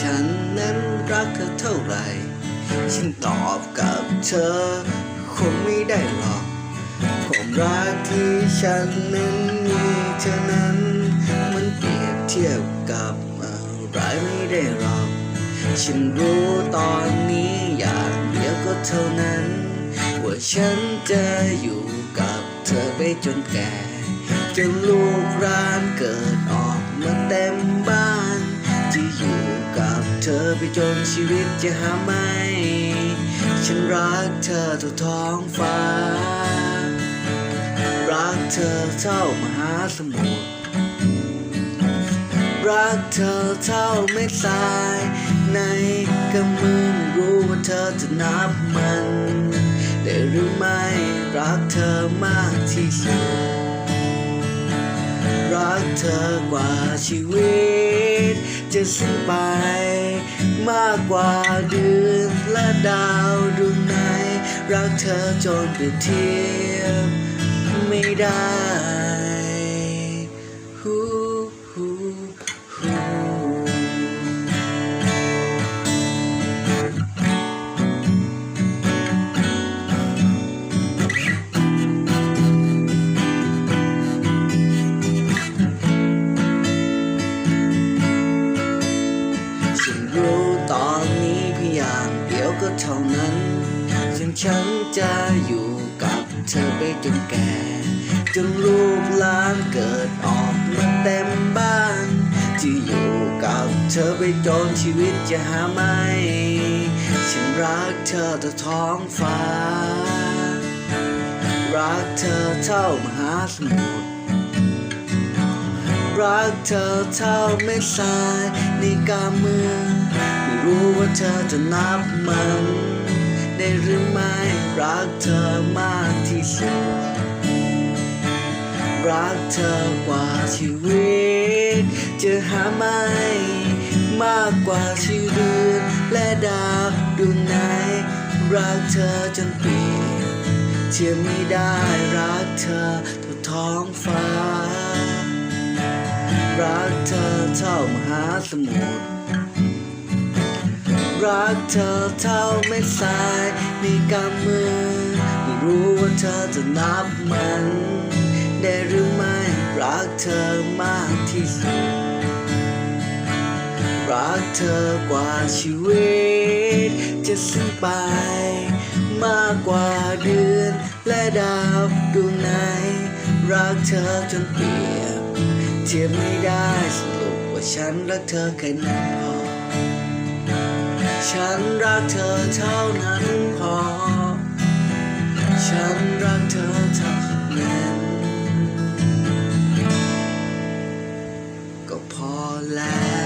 ฉันนั้นรักเธอเท่าไหร่ ฉันตอบกับเธอ คงไม่ได้หรอกความรักที่ฉันนั้นมีเธอนั้น มันเปรียบเทียบกับอะไรไม่ได้หรอก ฉันรู้ตอนนี้อยากเดียวก็เท่านั้น ว่าฉันจะอยู่กับเธอไปจนแก่จนลูกร้านเกิดออกมาเต็มบ้าน จนชีวิตจะหาไม่ ฉันรักเธอทุกท้องฟ้า รักเธอเท่ามหาสมุทร รักเธอเท่าเม็ดทราย ในกำมือไม่รู้ว่าเธอจะนับมัน ได้หรือไม่รักเธอมากที่สุด รักเธอกว่าชีวิต จะสิ้นไปมากกว่าเดือนและดาวดวงไหน รักเธอจนเปรียบเทียบไม่ได้ฮู้ฮู้ฮู้ ก็เท่านั้นซึ่งฉันจะอยู่กับเธอไปจนแก่ จนลูกหลานเกิดออกมาเต็มบ้านจะอยู่กับเธอไปจนชีวิตจะหาไม่ ฉันรักเธอต่อท้องฟ้า รักเธอเท่ามหาสมุทร รักเธอเท่าเม็ดทรายในกำมือ ไม่รู้ว่าเธอจะนับมัน ได้หรือไม่รักเธอมากที่สุด รักเธอกว่าชีวิต จะหาไม่มากกว่าชีเดือนและดาวดวงไหน รักเธอจนเปลี่ยนเทียมไม่ได้รักเธอเท่าท้องฟ้า รักเธอเท่ามหาสมุทรรักเธอเท่าเม็ดทรายในกำมือ ไม่รู้ว่าเธอจะนับมัน ได้หรือไม่รักเธอมากที่สุด รักเธอกว่าชีวิต จะสิ้นไป มากกว่าเดือนและดาวดวงไหน รักเธอจนเปรียบ เทียบไม่ได้สรุปว่าฉันรักเธอแค่นั้นพอ ฉันรักเธอเท่านั้นพอ ฉันรักเธอเท่านั้นก็พอแล้ว